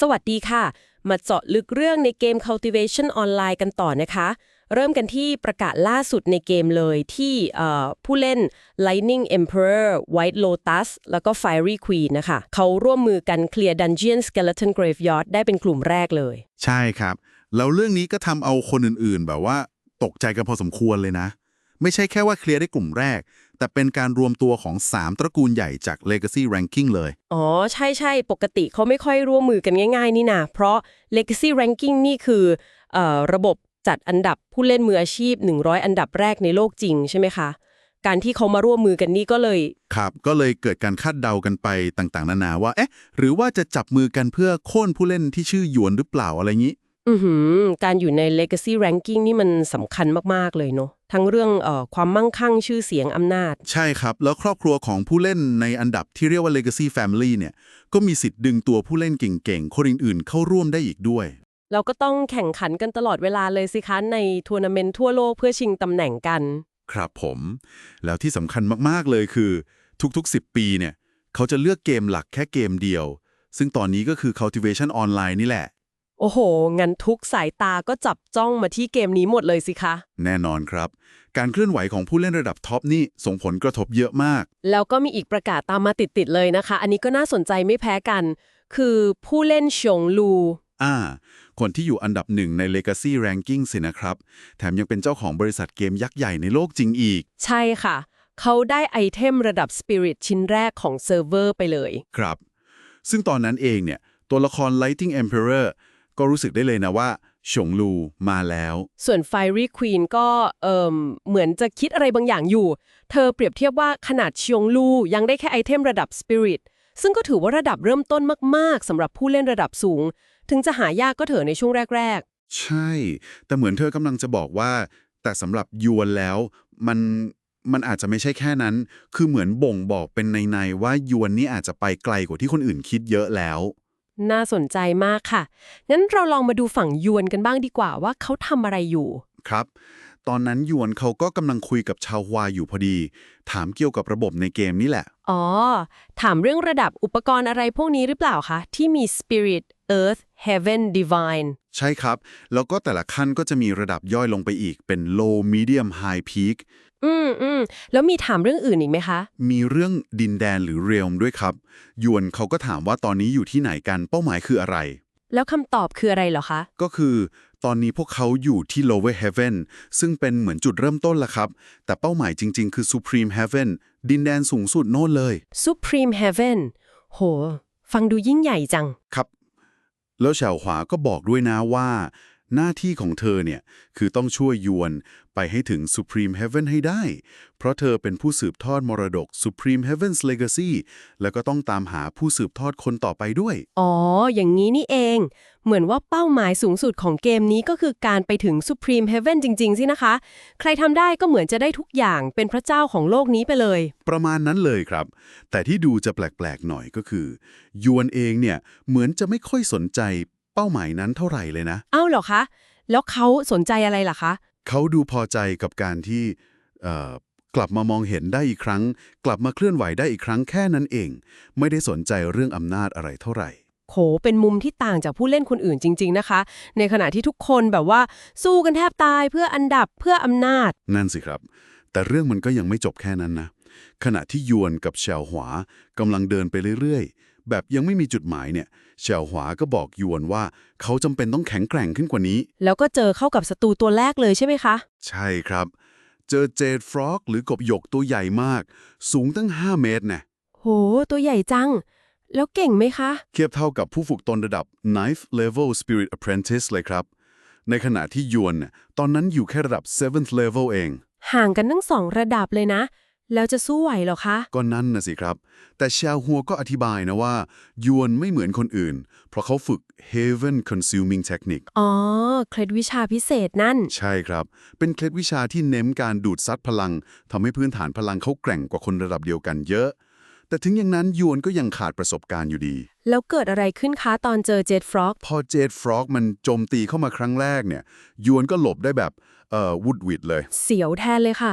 สวัสดีค่ะ มาเจาะลึกเรื่องในเกม cultivation ออนไลน์กันต่อนะคะ เริ่มกันที่ประกาศล่าสุดในเกมเลยที่ผู้เล่น Lightning Emperor White Lotus แล้วก็ Fiery Queen นะคะ เขาร่วมมือกันเคลียร์ Dungeon Skeleton Graveyard ได้เป็นกลุ่มแรกเลย ใช่ครับ แล้วเรื่องนี้ก็ทำเอาคนอื่นๆ แบบว่าตกใจกันพอสมควรเลยนะ ไม่ใช่แค่ว่าเคลียร์ได้กลุ่มแรก แต่เป็นการรวมตัวของ 3 ตระกูลใหญ่จาก Legacy Ranking เลย อ๋อ ใช่ใช่ปกติเขาไม่ค่อยร่วมมือกันง่าย ๆ นี่นะเพราะ Legacy Ranking นี่คือเออระบบจัดอันดับผู้เล่นมืออาชีพ 100 อันดับแรกในโลกจริงใช่ไหมคะ การที่เขามาร่วมมือกันนี่ก็เลย ครับ ก็เลยเกิดการคาดเดากันไปต่างๆ นานาว่า เอ๊ะ หรือว่าจะจับมือกันเพื่อโค่นผู้เล่นที่ชื่อหยวนหรือเปล่าอะไรงี้ อือหือ การอยู่ใน Legacy Ranking นี่มันสำคัญมากๆเลยเนาะ ทั้งเรื่องเออความมั่งคั่งชื่อเสียงอำนาจ ใช่ครับ แล้วครอบครัวของผู้เล่นในอันดับที่เรียกว่า Legacy Family เนี่ยก็มีสิทธิ์ดึงตัวผู้เล่นเก่งๆ คนอื่นๆ เข้าร่วมได้อีกด้วย เราก็ต้องแข่งขันกันตลอดเวลาเลยสิคะในทัวร์นาเมนต์ทั่วโลกเพื่อชิงตำแหน่งกัน ครับผม แล้วที่สำคัญมากๆเลยคือ ทุกๆ 10 ปีเนี่ยเขาจะเลือกเกมหลักแค่เกมเดียว ซึ่งตอนนี้ก็คือ Cultivation Online นี่แหละ โอ้โห งั้นทุกสายตาก็จับจ้องมาที่เกมนี้หมดเลยสิคะ แน่นอนครับ การเคลื่อนไหวของผู้เล่นระดับท็อปนี่ส่งผลกระทบเยอะมาก แล้วก็มีอีกประกาศตามมาติดๆเลยนะคะ อันนี้ก็น่าสนใจไม่แพ้กัน คือผู้เล่นชงลู อ่า คนที่อยู่อันดับหนึ่งใน Legacy Ranking สินะครับ แถมยังเป็นเจ้าของบริษัทเกมยักษ์ใหญ่ในโลกจริงอีก ใช่ค่ะ เขาได้ไอเทมระดับ Spirit ชิ้นแรกของเซิร์ฟเวอร์ไปเลย ครับ ซึ่งตอนนั้นเองเนี่ยตัวละคร Lighting Emperor ก็รู้สึกได้เลยนะว่าฉงลูมาแล้ว ส่วน Fiery Queen ก็เอ่มเหมือนจะคิดอะไรบางอย่างอยู่ เธอเปรียบเทียบว่าขนาดชงลูยังได้แค่ไอเทมระดับ Spirit ซึ่งก็ถือว่าระดับเริ่มต้นมากๆสำหรับผู้เล่นระดับสูง ถึงจะหายากก็เถอะในช่วงแรกใช่ แต่เหมือนเธอกำลังจะบอกว่า แต่สำหรับยวนแล้วมันมันอาจจะไม่ใช่แค่นั้น คือเหมือนบ่งบอกเป็นในๆว่ายวนนี่อาจจะไปไกลกว่าที่คนอื่นคิดเยอะแล้วๆ น่าสนใจมากค่ะ งั้นเราลองมาดูฝั่งยวนกันบ้างดีกว่าว่าเขาทำอะไรอยู่ ครับ ตอนนั้นยวนเขาก็กำลังคุยกับชาวฮวาอยู่พอดี ถามเกี่ยวกับระบบในเกมนี่แหละ อ๋อ ถามเรื่องระดับอุปกรณ์อะไรพวกนี้หรือเปล่าคะ ที่มี Spirit Earth Heaven Divine ใช่ครับ แล้วก็แต่ละขั้นก็จะมีระดับย่อยลงไปอีกเป็น low medium high peak อืมอืมแล้วมีถามเรื่องอื่นอีกไหมคะ มีเรื่องดินแดนหรือ realm ด้วยครับ ยวนเขาก็ถามว่าตอนนี้อยู่ที่ไหนกันเป้าหมายคืออะไร แล้วคำตอบคืออะไรเหรอคะ ก็คือ ตอนนี้พวกเขาอยู่ที่ lower heaven ซึ่งเป็นเหมือนจุดเริ่มต้นละครับ แต่เป้าหมายจริง ๆ คือ supreme heaven ดินแดนสูงสุดโน่นเลย Supreme Heaven โห ฟังดูยิ่งใหญ่จัง ครับ แล้วเฉาหวาก็บอกด้วยนะว่า หน้าที่ของเธอเนี่ยคือต้องช่วยยวนไปให้ถึง Supreme Heaven ให้ได้ เพราะเธอเป็นผู้สืบทอดมรดก Supreme Heaven's Legacy แล้วก็ต้องตามหาผู้สืบทอดคนต่อไปด้วย อ๋อ อย่างนี้นี่เอง เหมือนว่าเป้าหมายสูงสุดของเกมนี้ก็คือการไปถึง Supreme Heaven จริง ๆ สินะคะ ใครทำได้ก็เหมือนจะได้ทุกอย่างเป็นพระเจ้าของโลกนี้ไปเลย ประมาณนั้นเลยครับ แต่ที่ดูจะแปลกๆหน่อยก็คือ ยวนเองเนี่ยเหมือนจะไม่ค่อยสนใจ เป้าหมายนั้นเท่าไหร่เลยนะเอ้าเหรอคะ แล้วเขาสนใจอะไรล่ะคะ เขาดูพอใจกับการที่เอ่อกลับมามองเห็นได้อีกครั้ง กลับมาเคลื่อนไหวได้อีกครั้งแค่นั้นเอง ไม่ได้สนใจเรื่องอำนาจอะไรเท่าไหร่ โห เป็นมุมที่ต่างจากผู้เล่นคนอื่นจริง ๆ นะคะ ในขณะที่ทุกคนแบบว่าสู้กันแทบตายเพื่ออันดับเพื่ออำนาจ นั่นสิครับ แต่เรื่องมันก็ยังไม่จบแค่นั้นนะ ขณะที่ยวนกับเฉาหวากำลังเดินไปเรื่อยๆ แบบยังไม่มีจุดหมายเนี่ยเฉาหวาก็บอกยวนว่า เขาจำเป็นต้องแข็งแกร่งขึ้นกว่านี้ แล้วก็เจอเข้ากับศัตรูตัวแรกเลยใช่ไหมคะ ใช่ครับ เจอเจดฟรอกหรือกบหยกตัวใหญ่มาก สูงตั้ง 5 เมตรนะโห ตัวใหญ่จัง แล้วเก่งไหมคะ เทียบเท่ากับผู้ฝึกตนระดับ ninth level spirit apprentice เลยครับ ในขณะที่ยวนน่ะตอนนั้นอยู่แค่ระดับ seventh level เอง ห่างกันทั้งสองระดับเลยนะ แล้วจะสู้ไหวเหรอคะ ก็นั่นนะสิครับ แต่ชาวฮัวก็อธิบายนะว่า ยวนไม่เหมือนคนอื่น เพราะเขาฝึก Haven Consuming Technique อ๋อ เคล็ดวิชาพิเศษนั่น ใช่ครับ เป็นเคล็ดวิชาที่เน้นการดูดซัดพลังทำให้พื้นฐานพลังเขาแกร่งกว่าคนระดับเดียวกันเยอะ แต่ถึงอย่างนั้นยวนก็ยังขาดประสบการณ์อยู่ดี แล้วเกิดอะไรขึ้นคะตอนเจอเจดฟรอกพอเจดฟรอกมันโจมตีเข้ามาครั้งแรกเนี่ยยวนก็หลบได้แบบเอ่อวุดวิดเลย เสียวแทนเลยค่ะ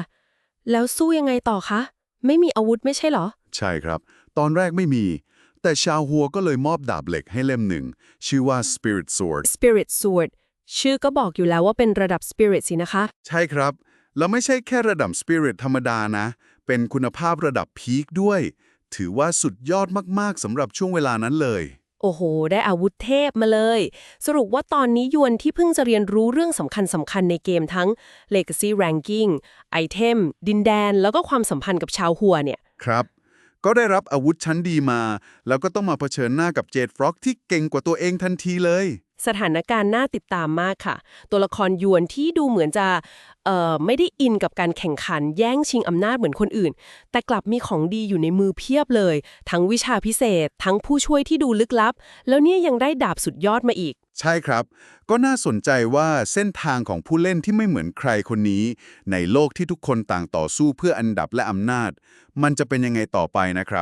แล้วสู้ยังไงต่อคะ ไม่มีอาวุธไม่ใช่เหรอ ใช่ครับ ตอนแรกไม่มี แต่ชาวฮัวก็เลยมอบดาบเหล็กให้เล่มหนึ่ง ชื่อว่า Spirit Sword Spirit Sword ชื่อก็บอกอยู่แล้วว่าเป็นระดับ Spirit สินะคะ ใช่ครับ แล้วไม่ใช่แค่ระดับ Spirit ธรรมดานะ เป็นคุณภาพระดับพีคด้วย ถือว่าสุดยอดมากๆสำหรับช่วงเวลานั้นเลย โอ้โห ได้อาวุธเทพมาเลย สรุปว่าตอนนี้ยวนที่เพิ่งจะเรียนรู้เรื่องสำคัญสำคัญในเกมทั้ง Legacy Ranking ไอเทมดินแดน แล้วก็ความสัมพันธ์กับชาวหัวเนี่ย ครับ ก็ได้รับอาวุธชั้นดีมา แล้วก็ต้องมาเผชิญหน้ากับเจดฟรอกที่เก่งกว่าตัวเองทันทีเลย สถานการณ์น่าติดตามมากค่ะ ตัวละครยวนที่ดูเหมือนจะเอ่อไม่ได้อินกับการแข่งขันแย่งชิงอำนาจเหมือนคนอื่น แต่กลับมีของดีอยู่ในมือเพียบเลย ทั้งวิชาพิเศษ ทั้งผู้ช่วยที่ดูลึกลับ แล้วเนี่ยยังได้ดาบสุดยอดมาอีก ใช่ครับ ก็น่าสนใจว่าเส้นทางของผู้เล่นที่ไม่เหมือนใครคนนี้ ในโลกที่ทุกคนต่างต่อสู้เพื่ออันดับและอำนาจ มันจะเป็นยังไงต่อไปนะครับ